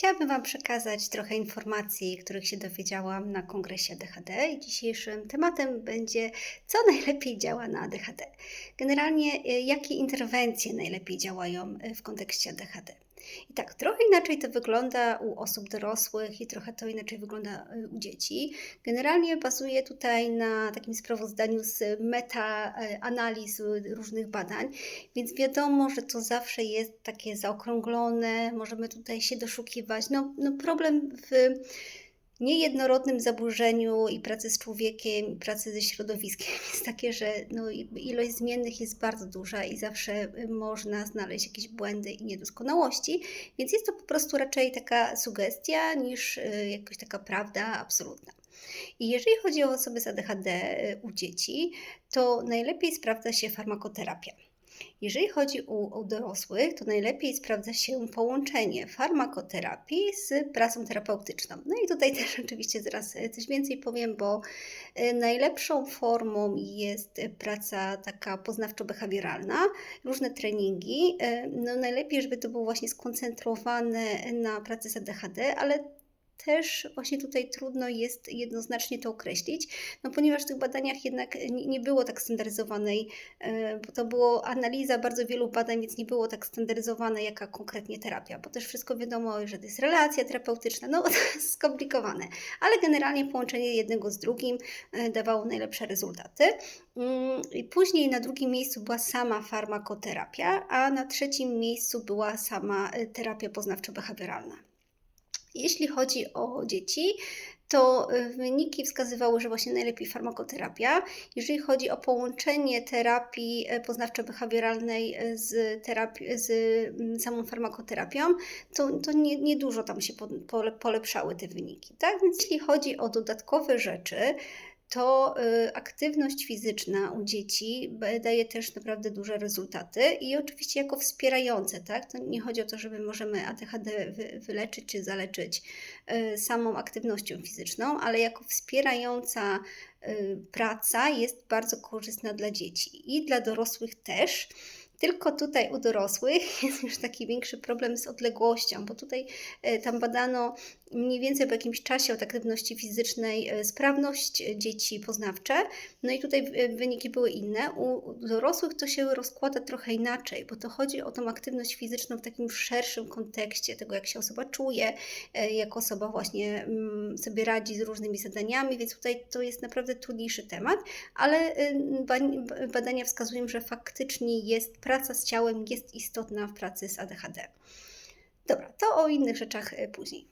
Chciałabym Wam przekazać trochę informacji, których się dowiedziałam na kongresie ADHD i dzisiejszym tematem będzie, co najlepiej działa na ADHD. Generalnie, y, jakie interwencje najlepiej działają y, w kontekście ADHD. I tak, trochę inaczej to wygląda u osób dorosłych i trochę to inaczej wygląda y, u dzieci. Generalnie bazuję tutaj na takim sprawozdaniu z meta-analiz różnych badań, więc wiadomo, że to zawsze jest takie zaokrąglone, możemy tutaj się doszukiwać. No, no problem w niejednorodnym zaburzeniu i pracy z człowiekiem, i pracy ze środowiskiem jest takie, że no, ilość zmiennych jest bardzo duża i zawsze y, można znaleźć jakieś błędy i niedoskonałości, więc jest to po prostu raczej taka sugestia niż y, jakaś taka prawda absolutna. I jeżeli chodzi o osoby z ADHD y, u dzieci, to najlepiej sprawdza się farmakoterapia. Jeżeli chodzi o dorosłych, to najlepiej sprawdza się połączenie farmakoterapii z pracą terapeutyczną. No i tutaj też oczywiście zaraz coś więcej powiem, bo e, najlepszą formą jest praca taka poznawczo-behawioralna, różne treningi. E, no najlepiej, żeby to było właśnie skoncentrowane na pracy z ADHD, ale też właśnie tutaj trudno jest jednoznacznie to określić, no ponieważ w tych badaniach jednak nie było tak standaryzowanej, e, bo to było analiza bardzo wielu badań, więc nie było tak standaryzowane, jaka konkretnie terapia, bo też wszystko wiadomo, że to jest relacja terapeutyczna, no to skomplikowane, ale generalnie połączenie jednego z drugim e, dawało najlepsze rezultaty. Mm, I później na drugim miejscu była sama farmakoterapia, a na trzecim miejscu była sama e, terapia poznawczo-behawioralna. Jeśli chodzi o dzieci, to y, wyniki wskazywały, że właśnie najlepiej farmakoterapia. Jeżeli chodzi o połączenie terapii e, poznawczo-behawioralnej e, z, terapii, z mm, samą farmakoterapią, to, to niedużo nie tam się polepszały te wyniki. Tak? Więc jeśli chodzi o dodatkowe rzeczy, to y, aktywność fizyczna u dzieci daje też naprawdę duże rezultaty i oczywiście jako wspierające, tak? To nie chodzi o to, żeby możemy ADHD wyleczyć czy zaleczyć y, samą aktywnością fizyczną, ale jako wspierająca y, praca jest bardzo korzystna dla dzieci i dla dorosłych też. Tylko tutaj u dorosłych jest już taki większy problem z odległością, bo tutaj tam badano mniej więcej po jakimś czasie od aktywności fizycznej e, sprawność dzieci poznawcze. No i tutaj e, wyniki były inne. U dorosłych to się rozkłada trochę inaczej, bo to chodzi o tą aktywność fizyczną w takim szerszym kontekście tego, jak się osoba czuje, e, jak osoba właśnie mm, sobie radzi z różnymi zadaniami, więc tutaj to jest naprawdę trudniejszy temat, ale badania wskazują, że faktycznie jest praca z ciałem jest istotna w pracy z ADHD. Dobra, to o innych rzeczach później.